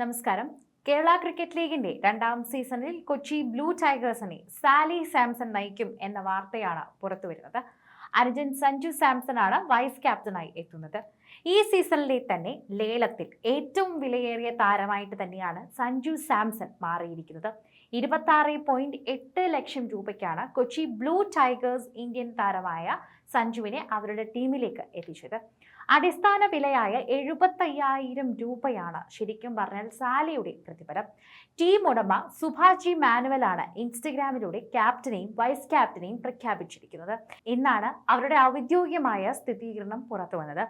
നമസ്കാരം. കേരള ക്രിക്കറ്റ് ലീഗിന്റെ രണ്ടാം സീസണിൽ കൊച്ചി ബ്ലൂ ടൈഗേഴ്സിനെ സാലി സാംസൺ നയിക്കും എന്ന വാർത്തയാണ് പുറത്തുവരുന്നത് അനുജൻ സഞ്ജു സാംസൺ ആണ് വൈസ് ക്യാപ്റ്റനായി എത്തുന്നത്. ഈ സീസണിലെ തന്നെ ലേലത്തിൽ ഏറ്റവും വിലയേറിയ താരമായിട്ട് തന്നെയാണ് സഞ്ജു സാംസൺ മാറിയിരിക്കുന്നത്. ഇരുപത്തി പോയിന്റ് എട്ട് ലക്ഷം രൂപയ്ക്കാണ് കൊച്ചി ബ്ലൂ ടൈഗേഴ്സ് ഇന്ത്യൻ താരമായ സഞ്ജുവിനെ അവരുടെ ടീമിലേക്ക് എത്തിച്ചത്. അടിസ്ഥാന വിലയായ എഴുപത്തയ്യായിരം രൂപയാണ് ശരിക്കും പറഞ്ഞാൽ സാലയുടെ പ്രതിഫലം. ടീം ഉടമ സുഭാജി മാനുവലാണ് ഇൻസ്റ്റഗ്രാമിലൂടെ ക്യാപ്റ്റനെയും വൈസ് ക്യാപ്റ്റനെയും പ്രഖ്യാപിച്ചിരിക്കുന്നത്. ഇന്നാണ് അവരുടെ ഔദ്യോഗികമായ സ്ഥിരീകരണം പുറത്തു വന്നത്.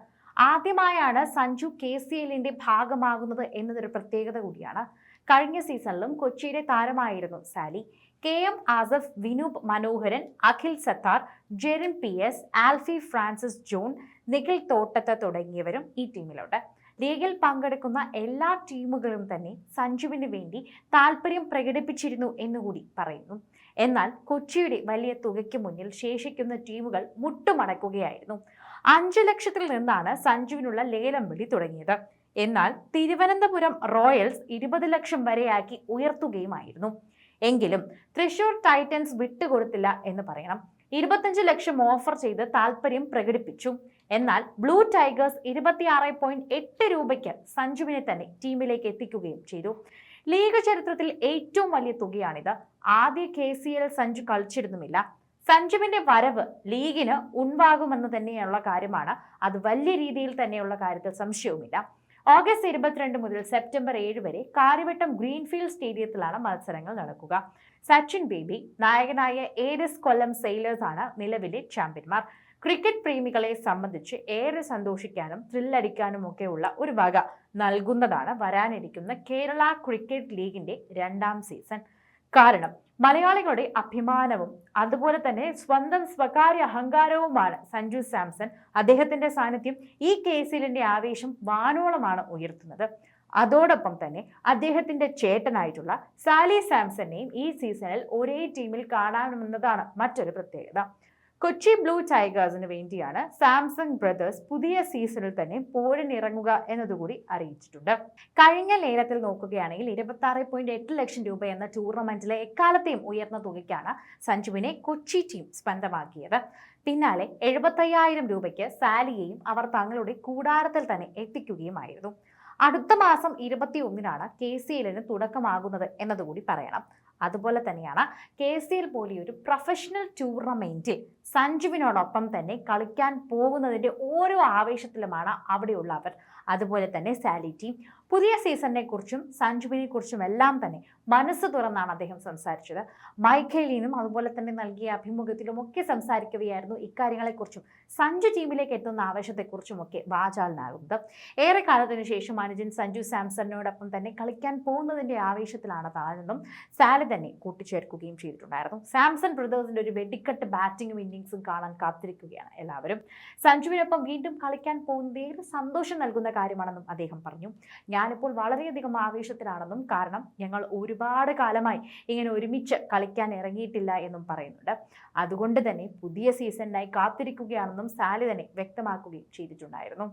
ആദ്യമായാണ് സഞ്ജു കെ സി എല്ലിന്റെ ഭാഗമാകുന്നത് എന്നതൊരു പ്രത്യേകത കൂടിയാണ്. കഴിഞ്ഞ സീസണിലും കൊച്ചിയുടെ താരമായിരുന്നു Sali. K M Asif Vinoop Manoharan Akhil Sathar Jerin P S Alphy Francis John Nikhil Thottathu തുടങ്ങിയവരും ഈ ടീമിലുണ്ട്. ലീഗിൽ പങ്കെടുക്കുന്ന എല്ലാ ടീമുകളും തന്നെ സഞ്ജുവിന് വേണ്ടി താല്പര്യം പ്രകടിപ്പിച്ചിരുന്നു എന്നുകൂടി പറയുന്നു. എന്നാൽ കൊച്ചിയുടെ വലിയ തുകയ്ക്ക് മുന്നിൽ ശേഷിക്കുന്ന ടീമുകൾ മുട്ടുമടക്കുകയായിരുന്നു. അഞ്ചു ലക്ഷത്തിൽ നിന്നാണ് സഞ്ജുവിനുള്ള ലേലം വിളി തുടങ്ങിയത്. എന്നാൽ തിരുവനന്തപുരം റോയൽസ് ഇരുപത് ലക്ഷം വരെയാക്കി ഉയർത്തുകയുമായിരുന്നു. എങ്കിലും തൃശൂർ ടൈറ്റൻസ് വിട്ടുകൊടുത്തില്ല എന്ന് പറയണം. ഇരുപത്തഞ്ച് ലക്ഷം ഓഫർ ചെയ്ത് താല്പര്യം പ്രകടിപ്പിച്ചു. എന്നാൽ ബ്ലൂ ടൈഗേഴ്സ് ഇരുപത്തിയാറ് പോയിന്റ് എട്ട് രൂപയ്ക്ക് സഞ്ജുവിനെ തന്നെ ടീമിലേക്ക് എത്തിക്കുകയും ചെയ്തു. ലീഗ് ചരിത്രത്തിൽ ഏറ്റവും വലിയ തുകയാണിത്. ആദ്യ കെ സി എൽ സഞ്ജു കളിച്ചിരുന്നുമില്ല. സഞ്ജുവിന്റെ വരവ് ലീഗിന് ഉണ്ടാകുമെന്ന് തന്നെയുള്ള കാര്യമാണ്. അത് വലിയ രീതിയിൽ തന്നെയുള്ള കാര്യത്തിൽ സംശയവുമില്ല. ഓഗസ്റ്റ് ഇരുപത്തിരണ്ട് മുതൽ സെപ്റ്റംബർ ഏഴ് വരെ കാര്യവട്ടം ഗ്രീൻഫീൽഡ് സ്റ്റേഡിയത്തിലാണ് മത്സരങ്ങൾ നടക്കുക. സച്ചിൻ ബേബി നായകനായ ഏരിസ് കൊല്ലം സെയിലേഴ്സ് ആണ് നിലവിലെ ചാമ്പ്യന്മാർ. ക്രിക്കറ്റ് പ്രേമികളെ സംബന്ധിച്ച് ഏറെ സന്തോഷിക്കാനും ത്രില്ലടിക്കാനും ഒക്കെയുള്ള ഒരു വക നൽകുന്നതാണ് വരാനിരിക്കുന്ന കേരള ക്രിക്കറ്റ് ലീഗിന്റെ രണ്ടാം സീസൺ കാരണം മലയാളികളുടെ അഭിമാനവും അതുപോലെ തന്നെ സ്വന്തം സ്വകാര്യ അഹങ്കാരവുമാണ് സഞ്ജു സാംസൺ. അദ്ദേഹത്തിന്റെ സാന്നിധ്യം ഈ കേസിലിന്റെ ആവേശം വാനോളമാണ് ഉയർത്തുന്നത്. അതോടൊപ്പം തന്നെ അദ്ദേഹത്തിന്റെ ചേട്ടനായിട്ടുള്ള സാലി സാംസണിനെയും ഈ സീസണിൽ ഒരേ ടീമിൽ കാണാമെന്നതാണ് മറ്റൊരു പ്രത്യേകത. കൊച്ചി ബ്ലൂ ടൈഗേഴ്സിന് വേണ്ടിയാണ് സാംസങ് ബ്രദേഴ്സ് പുതിയ സീസണിൽ തന്നെ പോരിനിറങ്ങുക എന്നതുകൂടി അറിയിച്ചിട്ടുണ്ട്. കഴിഞ്ഞ ലേലത്തിൽ നോക്കുകയാണെങ്കിൽ ഇരുപത്തി ആറ് പോയിന്റ് എട്ട് ലക്ഷം രൂപ എന്ന ടൂർണമെന്റിലെ എക്കാലത്തെയും ഉയർന്ന തുകയ്ക്കാണ് സഞ്ജുവിനെ കൊച്ചി ടീം സ്വന്തമാക്കിയത് പിന്നാലെ എഴുപത്തയ്യായിരം രൂപയ്ക്ക് സാലിയെയും അവർ തങ്ങളുടെ കൂടാരത്തിൽ തന്നെ എത്തിക്കുകയുമായിരുന്നു. അടുത്ത മാസം ഇരുപത്തി ഒന്നിനാണ് കെ സി എല്ലിന് തുടക്കമാകുന്നത് എന്നതുകൂടി പറയണം. അതുപോലെ തന്നെയാണ് കെ സി എൽ പോലെയൊരു പ്രൊഫഷണൽ ടൂർണമെന്റിൽ സഞ്ജുവിനോടൊപ്പം തന്നെ കളിക്കാൻ പോകുന്നതിന്റെ ഓരോ ആവേശത്തിലുമാണ് അവിടെയുള്ളവർ. അതുപോലെ തന്നെ സാലി ടീം. പുതിയ സീസണിനെ കുറിച്ചും സഞ്ജുവിനെ കുറിച്ചും എല്ലാം തന്നെ മനസ്സ് തുറന്നാണ് അദ്ദേഹം സംസാരിച്ചത്. മൈഖേലിനും അതുപോലെ തന്നെ നൽകിയ അഭിമുഖത്തിലും ഒക്കെ സംസാരിക്കുകയായിരുന്നു ഇക്കാര്യങ്ങളെക്കുറിച്ചും. സഞ്ജു ടീമിലേക്ക് എത്തുന്ന ആവേശത്തെക്കുറിച്ചും ഒക്കെ വാചാലനാകുന്നത്. ഏറെ കാലത്തിനു ശേഷം അനുജൻ സഞ്ജു സാംസണിനോടൊപ്പം തന്നെ കളിക്കാൻ പോകുന്നതിന്റെ ആവേശത്തിലാണ് താനെന്നും സാലി തന്നെ കൂട്ടിച്ചേർക്കുകയും ചെയ്തിട്ടുണ്ടായിരുന്നു. സാംസൺ ബ്രദേഴ്സിന്റെ ഒരു വെടിക്കെട്ട് ബാറ്റിംഗും ഇന്നിങ്സും കാണാൻ കാത്തിരിക്കുകയാണ്. എല്ലാവരും സഞ്ജുവിനൊപ്പം വീണ്ടും കളിക്കാൻ പോകുന്നത് സന്തോഷം നൽകുന്ന കാര്യമാണെന്നും അദ്ദേഹം പറഞ്ഞു. ഞാനിപ്പോൾ വളരെയധികം ആവേശത്തിലാണെന്നും കാരണം ഞങ്ങൾ ഒരുപാട് കാലമായി ഇങ്ങനെ ഒരുമിച്ച് കളിക്കാൻ ഇറങ്ങിയിട്ടില്ല എന്നും പറയുന്നുണ്ട്. അതുകൊണ്ട് തന്നെ പുതിയ സീസണിനായി കാത്തിരിക്കുകയാണെന്നും സാലി തന്നെ വ്യക്തമാക്കുകയും ചെയ്തിട്ടുണ്ടായിരുന്നു.